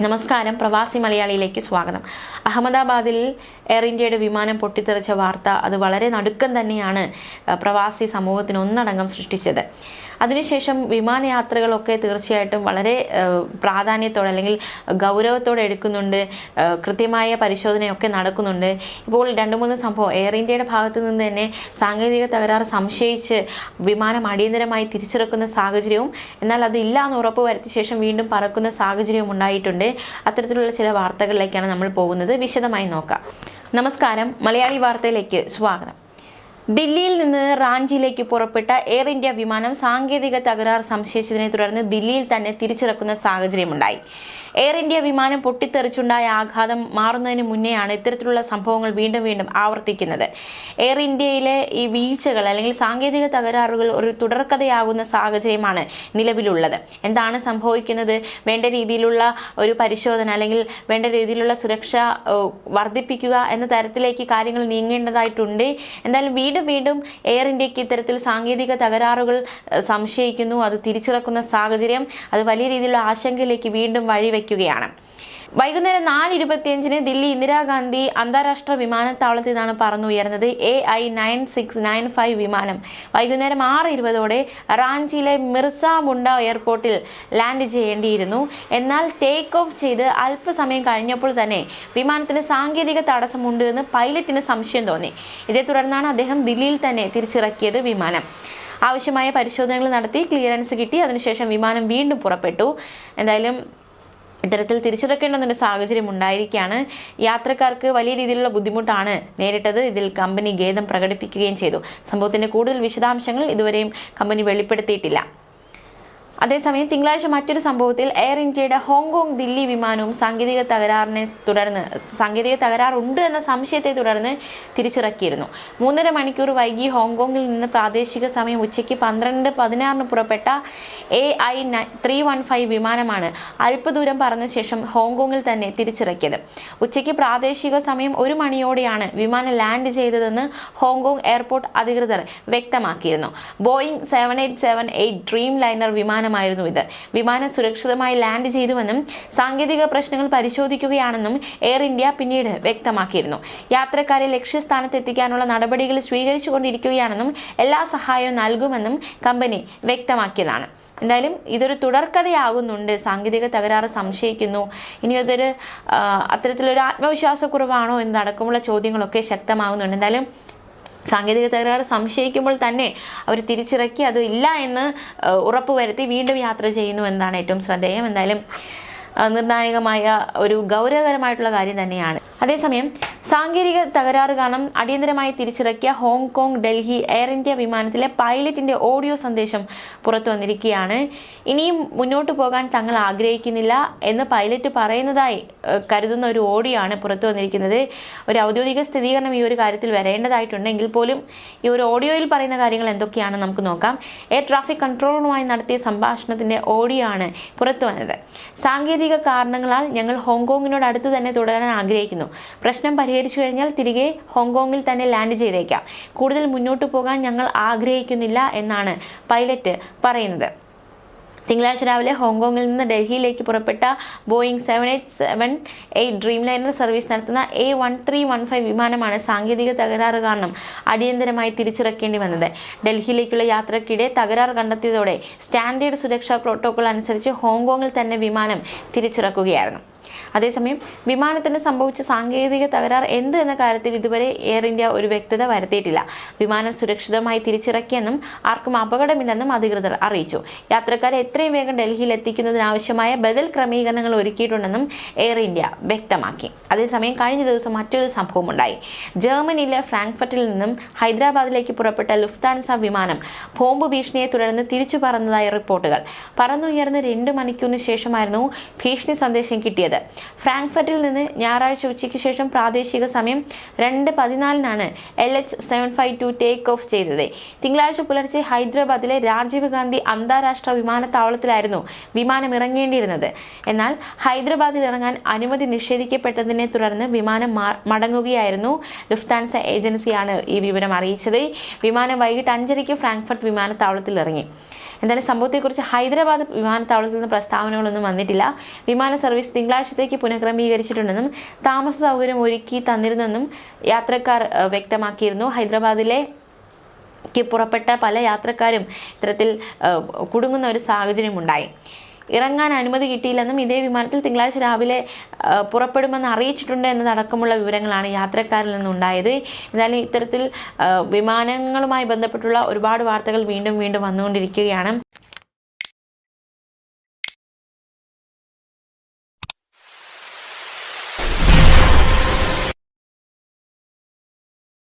നമസ്കാരം. പ്രവാസി മലയാളിയിലേക്ക് സ്വാഗതം. അഹമ്മദാബാദിൽ എയർ ഇന്ത്യയുടെ വിമാനം പൊട്ടിത്തെറിച്ച വാർത്ത അത് വളരെ നടുക്കം തന്നെയാണ് പ്രവാസി സമൂഹത്തിന് ഒന്നടങ്കം സൃഷ്ടിച്ചത്. അതിനുശേഷം വിമാനയാത്രകളൊക്കെ തീർച്ചയായിട്ടും വളരെ പ്രാധാന്യത്തോടെ അല്ലെങ്കിൽ ഗൗരവത്തോടെ എടുക്കുന്നുണ്ട്. കൃത്യമായ പരിശോധനയൊക്കെ നടക്കുന്നുണ്ട്. ഇപ്പോൾ രണ്ട് മൂന്ന് സംഭവം. എയർ ഇന്ത്യയുടെ ഭാഗത്തു നിന്ന് തന്നെ സാങ്കേതിക തകരാറ് സംശയിച്ച് വിമാനം അടിയന്തരമായി തിരിച്ചിറക്കുന്ന സാഹചര്യവും എന്നാൽ അത് ഇല്ല എന്ന് ഉറപ്പ് വരുത്തിയ ശേഷം വീണ്ടും പറക്കുന്ന സാഹചര്യവും ഉണ്ടായിട്ടുണ്ട്. അത്തരത്തിലുള്ള ചില വാർത്തകളിലേക്കാണ് നമ്മൾ പോകുന്നത്. വിശദമായി നോക്കാം. നമസ്കാരം. മലയാളി വാർത്തയിലേക്ക് സ്വാഗതം. ദില്ലിയിൽ നിന്ന് റാഞ്ചിയിലേക്ക് പുറപ്പെട്ട എയർ ഇന്ത്യ വിമാനം സാങ്കേതിക തകരാർ സംശയിച്ചതിനെ തുടർന്ന് ദില്ലിയിൽ തന്നെ തിരിച്ചിറക്കുന്ന സാഹചര്യമുണ്ടായി. എയർ ഇന്ത്യ വിമാനം പൊട്ടിത്തെറിച്ചുണ്ടായ ആഘാതം മാറുന്നതിന് മുന്നെയാണ് ഇത്തരത്തിലുള്ള സംഭവങ്ങൾ വീണ്ടും വീണ്ടും ആവർത്തിക്കുന്നത്. എയർ ഇന്ത്യയിലെ ഈ വീഴ്ചകൾ അല്ലെങ്കിൽ സാങ്കേതിക തകരാറുകൾ ഒരു തുടർക്കഥയാകുന്ന സാഹചര്യമാണ് നിലവിലുള്ളത്. എന്താണ് സംഭവിക്കുന്നത്? വേണ്ട രീതിയിലുള്ള ഒരു പരിശോധന അല്ലെങ്കിൽ വേണ്ട രീതിയിലുള്ള സുരക്ഷ വർദ്ധിപ്പിക്കുക എന്ന തരത്തിലേക്ക് കാര്യങ്ങൾ നീങ്ങേണ്ടതായിട്ടുണ്ട്. എന്തായാലും വീണ്ടും വീണ്ടും എയർ ഇന്ത്യയ്ക്ക് ഇത്തരത്തിൽ സാങ്കേതിക തകരാറുകൾ സംശയിക്കുന്നു. അത് തിരിച്ചിറക്കുന്ന സാഹചര്യം അത് വലിയ രീതിയിലുള്ള ആശങ്കയിലേക്ക് വീണ്ടും വഴിവെക്കുകയാണ്. വൈകുന്നേരം നാല് ഇരുപത്തിയഞ്ചിന് ദില്ലി ഇന്ദിരാഗാന്ധി അന്താരാഷ്ട്ര വിമാനത്താവളത്തിൽ നിന്നാണ് പറന്നുയർന്നത് A I nine six nine five വിമാനം. വൈകുന്നേരം ആറ് ഇരുപതോടെ റാഞ്ചിയിലെ മിർസ മുണ്ട എയർപോർട്ടിൽ ലാൻഡ് ചെയ്യേണ്ടിയിരുന്നു. എന്നാൽ ടേക്ക് ഓഫ് ചെയ്ത് അല്പസമയം കഴിഞ്ഞപ്പോൾ തന്നെ വിമാനത്തിന് സാങ്കേതിക തടസ്സമുണ്ട് എന്ന് പൈലറ്റിന് സംശയം തോന്നി. ഇതേ തുടർന്നാണ് അദ്ദേഹം ദില്ലിയിൽ തന്നെ തിരിച്ചിറക്കിയത് വിമാനം. ആവശ്യമായ പരിശോധനകൾ നടത്തി ക്ലിയറൻസ് കിട്ടി. അതിനുശേഷം വിമാനം വീണ്ടും പുറപ്പെട്ടു. എന്തായാലും ഇത്തരത്തിൽ തിരിച്ചിറക്കേണ്ടുന്നൊരു സാഹചര്യം ഉണ്ടായിരിക്കുകയാണ് യാത്രക്കാർക്ക് വലിയ രീതിയിലുള്ള ബുദ്ധിമുട്ടാണ് നേരിട്ടത്. ഇതിൽ കമ്പനി ഖേദം പ്രകടിപ്പിക്കുകയും ചെയ്തു. സംഭവത്തിന്റെ കൂടുതൽ വിശദാംശങ്ങൾ ഇതുവരെയും കമ്പനി വെളിപ്പെടുത്തിയിട്ടില്ല. അതേസമയം തിങ്കളാഴ്ച മറ്റൊരു സംഭവത്തിൽ എയർ ഇന്ത്യയുടെ ഹോങ്കോങ് ദില്ലി വിമാനവും സാങ്കേതിക തകരാറിനെ തുടർന്ന് സാങ്കേതിക തകരാറുണ്ട് എന്ന സംശയത്തെ തുടർന്ന് തിരിച്ചിറക്കിയിരുന്നു. മൂന്നര മണിക്കൂർ വൈകി ഹോങ്കോങ്ങിൽ നിന്ന് പ്രാദേശിക സമയം ഉച്ചയ്ക്ക് പന്ത്രണ്ട് പതിനാറിന് പുറപ്പെട്ട A I three one five വിമാനമാണ് അല്പദൂരം പറഞ്ഞ ശേഷം ഹോങ്കോങ്ങിൽ തന്നെ തിരിച്ചിറക്കിയത്. ഉച്ചയ്ക്ക് പ്രാദേശിക സമയം ഒരു മണിയോടെയാണ് വിമാനം ലാൻഡ് ചെയ്തതെന്ന് ഹോങ്കോങ് എയർപോർട്ട് അധികൃതർ വ്യക്തമാക്കിയിരുന്നു. Boeing seven eight seven eight Dreamliner വിമാനമായിരുന്നു ഇത്. വിമാനം സുരക്ഷിതമായി ലാൻഡ് ചെയ്തുവെന്നും സാങ്കേതിക പ്രശ്നങ്ങൾ പരിശോധിക്കുകയാണെന്നും എയർ ഇന്ത്യ പിന്നീട് വ്യക്തമാക്കിയിരുന്നു. യാത്രക്കാരെ ലക്ഷ്യസ്ഥാനത്ത് എത്തിക്കാനുള്ള നടപടികൾ സ്വീകരിച്ചുകൊണ്ടിരിക്കുകയാണെന്നും എല്ലാ സഹായവും നൽകുമെന്നും കമ്പനി വ്യക്തമാക്കിയതാണ്. എന്തായാലും ഇതൊരു തുടർക്കഥയാകുന്നുണ്ട്. സാങ്കേതിക തകരാറ് സംശയിക്കുന്നു. ഇനി അതൊരു അത്തരത്തിലൊരു ആത്മവിശ്വാസക്കുറവാണോ എന്നടക്കമുള്ള ചോദ്യങ്ങളൊക്കെ ശക്തമാകുന്നുണ്ട്. എന്തായാലും സാങ്കേതിക തകരാറ് സംശയിക്കുമ്പോൾ തന്നെ അവർ തിരിച്ചിറക്കി അത് ഇല്ല എന്ന് ഉറപ്പുവരുത്തി വീണ്ടും യാത്ര ചെയ്യുന്നു എന്നാണ് ഏറ്റവും ശ്രദ്ധേയം. എന്തായാലും നിർണായകമായ ഒരു ഗൗരവകരമായിട്ടുള്ള കാര്യം തന്നെയാണ്. അതേസമയം സാങ്കേതിക തകരാറ് കാരണം അടിയന്തരമായി തിരിച്ചിറക്കിയ Hong Kong Delhi Air India വിമാനത്തിലെ പൈലറ്റിന്റെ ഓഡിയോ സന്ദേശം പുറത്തു വന്നിരിക്കുകയാണ്. ഇനിയും മുന്നോട്ട് പോകാൻ തങ്ങൾ ആഗ്രഹിക്കുന്നില്ല എന്ന് പൈലറ്റ് പറയുന്നതായി കരുതുന്ന ഒരു ഓഡിയോ ആണ് പുറത്തു വന്നിരിക്കുന്നത്. ഒരു ഔദ്യോഗിക സ്ഥിരീകരണം ഈ ഒരു കാര്യത്തിൽ വരേണ്ടതായിട്ടുണ്ടെങ്കിൽ പോലും ഈ ഒരു ഓഡിയോയിൽ പറയുന്ന കാര്യങ്ങൾ എന്തൊക്കെയാണെന്ന് നമുക്ക് നോക്കാം. എയർ ട്രാഫിക് കൺട്രോളറുമായി നടത്തിയ സംഭാഷണത്തിന്റെ ഓഡിയോ ആണ് പുറത്തു വന്നത്. സാങ്കേതിക കാരണങ്ങളാൽ ഞങ്ങൾ ഹോങ്കോങ്ങിനോട് അടുത്ത് തന്നെ തുടരാൻ ആഗ്രഹിക്കുന്നു. പ്രശ്നം പരിഹരിച്ചു കഴിഞ്ഞാൽ തിരികെ ഹോങ്കോങ്ങിൽ തന്നെ ലാൻഡ് ചെയ്തേക്കാം. കൂടുതൽ മുന്നോട്ട് പോകാൻ ഞങ്ങൾ ആഗ്രഹിക്കുന്നില്ല എന്നാണ് പൈലറ്റ് പറയുന്നത്. തിങ്കളാഴ്ച രാവിലെ ഹോങ്കോങ്ങിൽ നിന്ന് ഡൽഹിയിലേക്ക് പുറപ്പെട്ട Boeing seven eight seven eight Dreamliner service നടത്തുന്ന A one three one five വിമാനമാണ് സാങ്കേതിക തകരാറ് കാരണം അടിയന്തരമായി തിരിച്ചിറക്കേണ്ടി വന്നത്. ഡൽഹിയിലേക്കുള്ള യാത്രക്കിടെ തകരാറ് കണ്ടെത്തിയതോടെ സ്റ്റാൻഡേർഡ് സുരക്ഷാ പ്രോട്ടോകോൾ അനുസരിച്ച് ഹോങ്കോങ്ങിൽ തന്നെ വിമാനം തിരിച്ചിറക്കുകയായിരുന്നു. അതേസമയം വിമാനത്തിന് സംഭവിച്ച സാങ്കേതിക തകരാർ എന്ത് എന്ന കാര്യത്തിൽ ഇതുവരെ എയർ ഇന്ത്യ ഒരു വ്യക്തത വരുത്തിയിട്ടില്ല. വിമാനം സുരക്ഷിതമായി തിരിച്ചിറക്കിയെന്നും ആർക്കും അപകടമില്ലെന്നും അധികൃതർ അറിയിച്ചു. യാത്രക്കാരെ എത്രയും വേഗം ഡൽഹിയിൽ എത്തിക്കുന്നതിനാവശ്യമായ ബദൽ ക്രമീകരണങ്ങൾ ഒരുക്കിയിട്ടുണ്ടെന്നും എയർ ഇന്ത്യ വ്യക്തമാക്കി. അതേസമയം കഴിഞ്ഞ ദിവസം മറ്റൊരു സംഭവമുണ്ടായി. ജർമ്മനിയിലെ ഫ്രാങ്ക്ഫർട്ടിൽ നിന്നും ഹൈദരാബാദിലേക്ക് പുറപ്പെട്ട ലുഫ്താൻസ വിമാനം ബോംബ് ഭീഷണിയെ തുടർന്ന് തിരിച്ചു പറന്നതായി റിപ്പോർട്ടുകൾ. പറന്നുയർന്ന് രണ്ട് മണിക്കൂറിന് ശേഷമായിരുന്നു ഭീഷണി സന്ദേശം കിട്ടിയത്. ഫ്രാങ്ക്ഫർട്ടിൽ നിന്ന് ഞായറാഴ്ച ഉച്ചയ്ക്ക് ശേഷം പ്രാദേശിക സമയം രണ്ട് പതിനാലിനാണ് L H seven five two take off ചെയ്തത്. തിങ്കളാഴ്ച പുലർച്ചെ ഹൈദരാബാദിലെ രാജീവ് ഗാന്ധി അന്താരാഷ്ട്ര വിമാനത്താവളത്തിലായിരുന്നു വിമാനം ഇറങ്ങേണ്ടിയിരുന്നത്. എന്നാൽ ഹൈദരാബാദിൽ ഇറങ്ങാൻ അനുമതി നിഷേധിക്കപ്പെട്ടതിനെ തുടർന്ന് വിമാനം മടങ്ങുകയായിരുന്നു ലുഫ്താൻസ ഏജൻസിയാണ് ഈ വിവരം അറിയിച്ചത്. വിമാനം വൈകിട്ട് അഞ്ചരയ്ക്ക് ഫ്രാങ്ക്ഫർട്ട് വിമാനത്താവളത്തിൽ ഇറങ്ങി. എന്തായാലും സംഭവത്തെക്കുറിച്ച് ഹൈദരാബാദ് വിമാനത്താവളത്തിൽ നിന്ന് പ്രസ്താവനകളൊന്നും വന്നിട്ടില്ല. വിമാന സർവീസ് തിങ്കളാഴ്ച തിങ്കളാഴ്ചത്തേക്ക് പുനഃക്രമീകരിച്ചിട്ടുണ്ടെന്നും താമസ സൗകര്യം ഒരുക്കി തന്നിരുന്നെന്നും യാത്രക്കാർ വ്യക്തമാക്കിയിരുന്നു. ഹൈദരാബാദിലെ പുറപ്പെട്ട പല യാത്രക്കാരും ഇത്തരത്തിൽ കുടുങ്ങുന്ന ഒരു സാഹചര്യമുണ്ടായി. ഇറങ്ങാൻ അനുമതി കിട്ടിയില്ലെന്നും ഇതേ വിമാനത്തിൽ തിങ്കളാഴ്ച രാവിലെ പുറപ്പെടുമെന്ന് അറിയിച്ചിട്ടുണ്ട് എന്നതടക്കമുള്ള വിവരങ്ങളാണ് യാത്രക്കാരിൽ നിന്നുണ്ടായത്. എന്നാലും ഇത്തരത്തിൽ വിമാനങ്ങളുമായി ബന്ധപ്പെട്ടുള്ള ഒരുപാട് വാർത്തകൾ വീണ്ടും വീണ്ടും വന്നുകൊണ്ടിരിക്കുകയാണ്.